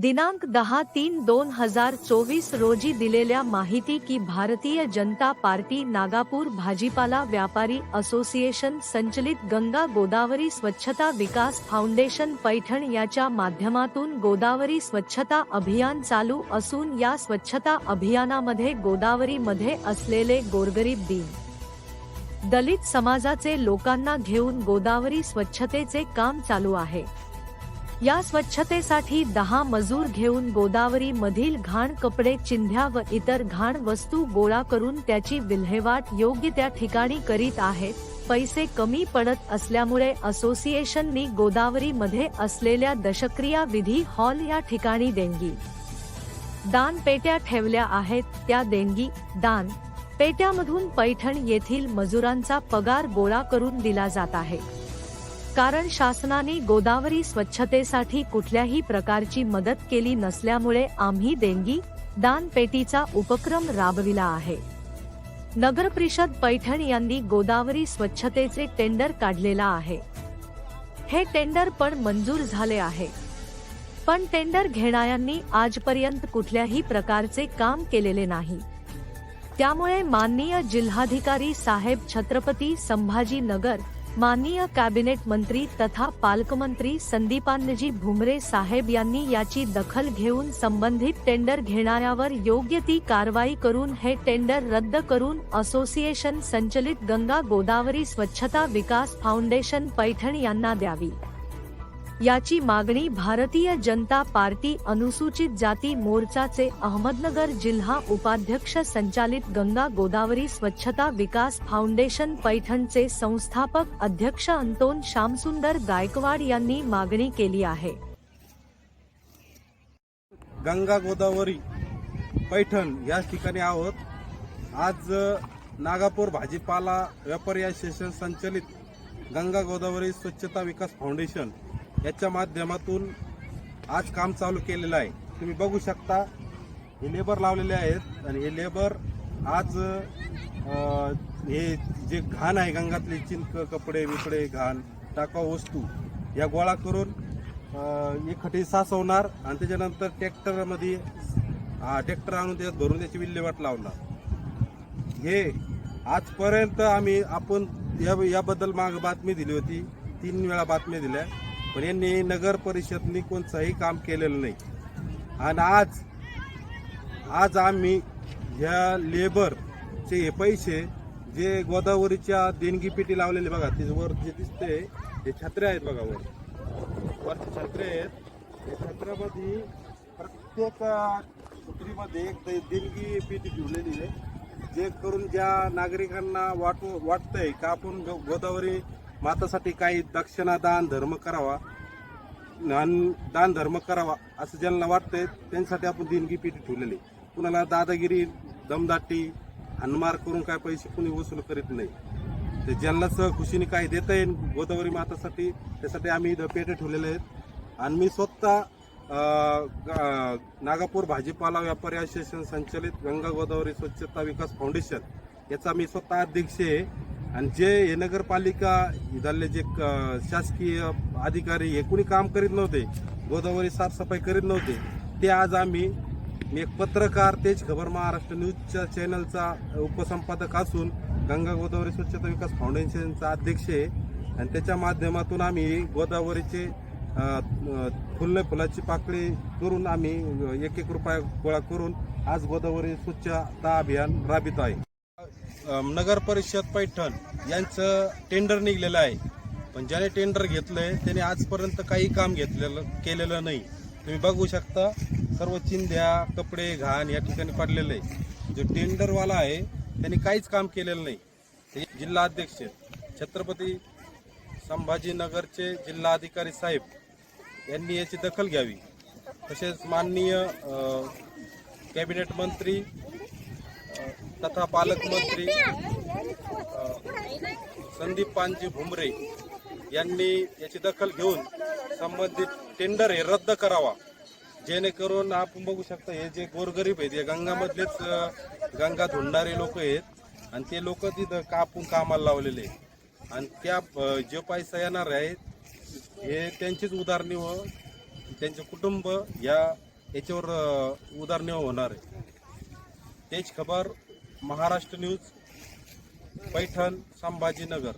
दिनांक दहा तीन दोन हजार चोवीस रोजी दिलेल्या माहिती की भारतीय जनता पार्टी नागापूर भाजीपाला व्यापारी असोसिएशन संचलित गंगा गोदावरी स्वच्छता विकास फाउंडेशन पैठण याच्या माध्यमातून गोदावरी स्वच्छता अभियान चालू असून या स्वच्छता अभियानामध्ये गोदावरीमध्ये असलेले गोरगरीब दिन. दलित समाजाचे लोकांना घेऊन गोदावरी स्वच्छतेचे काम चालू आहे. या स्वच्छतेसाठी दहा मजूर घेऊन गोदावरी मधील घाण कपडे चिंध्या व इतर घाण वस्तू गोळा करून त्याची विल्हेवाट योग्य त्या ठिकाणी करीत आहेत. पैसे कमी पडत असल्यामुळे असोसिएशननी गोदावरी मध्ये असलेल्या दशक्रिया विधी हॉल या ठिकाणी देणगी. दान पेट्या ठेवल्या आहेत. त्या देणगी दान पेट्यामधून पैठण येथील मजुरांचा पगार गोळा करून दिला जात आहे. कारण शासनाने गोदावरी स्वच्छतेसाठी कुठल्याही प्रकारची मदत केली नसल्यामुळे आम्ही देणगी दानपेटीचा उपक्रम राबविला आहे. नगर परिषद पैठण यांनी गोदावरी स्वच्छतेचे टेंडर काढलेला आहे. हे टेंडर पण मंजूर झाले आहे. पण टेंडर घेणाऱ्यांनी आजपर्यंत कुठल्याही प्रकारचे काम केलेले नाही. त्यामुळे माननीय जिल्हाधिकारी साहेब छत्रपती संभाजी नगर माननीय कॅबिनेट मंत्री तथा पालकमंत्री संदीपानजी भुमरे साहेब यांनी याची दखल घेऊन संबंधित टेंडर घेणाऱ्यावर योग्य ती कारवाई करून हे टेंडर रद्द करून असोसिएशन संचलित गंगा गोदावरी स्वच्छता विकास फाउंडेशन पैठण यांना द्यावी. याची मागणी भारतीय जनता पार्टी अनुसूचित जाती मोर्चाचे अहमदनगर जिल्हा उपाध्यक्ष संचालित गंगा गोदावरी स्वच्छता विकास फाउंडेशन पैठणचे संस्थापक अध्यक्ष अंतोन श्यामसुंदर गायकवाड यांनी मागणी केली आहे. गंगा गोदावरी पैठण याच ठिकाणी आहोत. आज नागापूर भाजीपाला व्यापारी असोसिएशन संचलित गंगा गोदावरी स्वच्छता विकास फाउंडेशन याच्या माध्यमातून आज काम चालू केलेलं आहे. तुम्ही बघू शकता हे लेबर लावलेले आहेत आणि हे लेबर आज हे जे घाण आहे गंगातले चिंक कपडे बिपडे घाण टाकाऊ वस्तू या गोळा करून अ, एकखटी साचवणार आणि त्याच्यानंतर ट्रॅक्टरमध्ये ट्रॅक्टर आणून त्याच्यात भरून त्याची विल्हेवाट लावणार. हे आजपर्यंत आम्ही आपण या याबद्दल माग बातमी दिली होती. तीन वेळा बातम्या दिल्या. पण यांनी नगर परिषदनी कोणतंही काम केलेलं नाही. आणि आज आज आम्ही ह्या लेबरचे हे पैसे जे गोदावरीच्या देणगी पेटी लावलेले बघा ते वर जे दिसते हे छत्रे आहेत बघा वर. वर छत्रे आहेत. हे छत्र्यामध्ये प्रत्येक छत्रीमध्ये एक देणगी पेटी ठेवलेली आहे. जे करून ज्या नागरिकांना वाटू वाटतंय का आपण गोदावरी मातासाठी काही दक्षिणा दान धर्म करावा. आणि दान धर्म करावा असं ज्यांना वाटतंय त्यांच्यासाठी आपण देणगी पेटी ठेवलेली आहे. कुणाला दादागिरी दमदाटी हनमार करून काय पैसे कुणी वसूल करीत नाही. ते ज्यांना सह खुशीने काही देता येईल गोदावरी मातासाठी त्यासाठी आम्ही इथं पेटे ठेवलेले आहेत. आणि मी स्वतः ग- नागापूर भाजीपाला व्यापारी असोसिएशन संचलित गंगा गोदावरी स्वच्छता विकास फाउंडेशन याचा मी स्वतः अध्यक्ष आहे. आणि जे हे नगरपालिका इथले जे क- शासकीय अधिकारी हे कुणी काम करीत नव्हते गोदावरी साफसफाई करीत नव्हते ते आज आम्ही मी एक पत्रकार तेज खबर महाराष्ट्र न्यूजच्या चॅनलचा उपसंपादक असून गंगा गोदावरी स्वच्छता विकास फाउंडेशनचा अध्यक्ष आहे. आणि त्याच्या माध्यमातून आम्ही गोदावरीचे फुलने फुलाची पाकळी करून आम्ही एक एक रुपया गोळा करून आज गोदावरी स्वच्छता अभियान राबित आहे. नगर परिषद पैठण यांचं टेंडर निघलेलं आहे. पण ज्याने टेंडर घेतलंय त्याने आजपर्यंत काही काम घेतलेलं केलेलं नाही. तुम्ही बघू शकता सर्व चिंध्या कपडे घाण या ठिकाणी पडलेलं आहे. जो टेंडरवाला आहे त्यांनी काहीच काम केलेलं नाही. ते जिल्हा अध्यक्ष छत्रपती संभाजीनगरचे जिल्हा अधिकारी साहेब यांनी याची दखल घ्यावी. तसेच माननीय कॅबिनेट मंत्री तथा पालकमंत्री संदीप पानजी भुमरे यांनी याची दखल घेऊन संबंधित टेंडर हे रद्द करावा जेणेकरून आपण बघू शकता हे जे गोरगरीब आहेत हे गंगामधलेच गंगा धुंडारे लोक आहेत आणि ते लोक तिथं कापून कामाला लावलेले आहेत. आणि त्या जे पैसा येणार आहेत हे त्यांचीच उदारनिर्वाह त्यांचे कुटुंब या याच्यावर उदारनिर्वाह होणार आहे तेच खबर महाराष्ट्र न्यूज पैठण संभाजीनगर.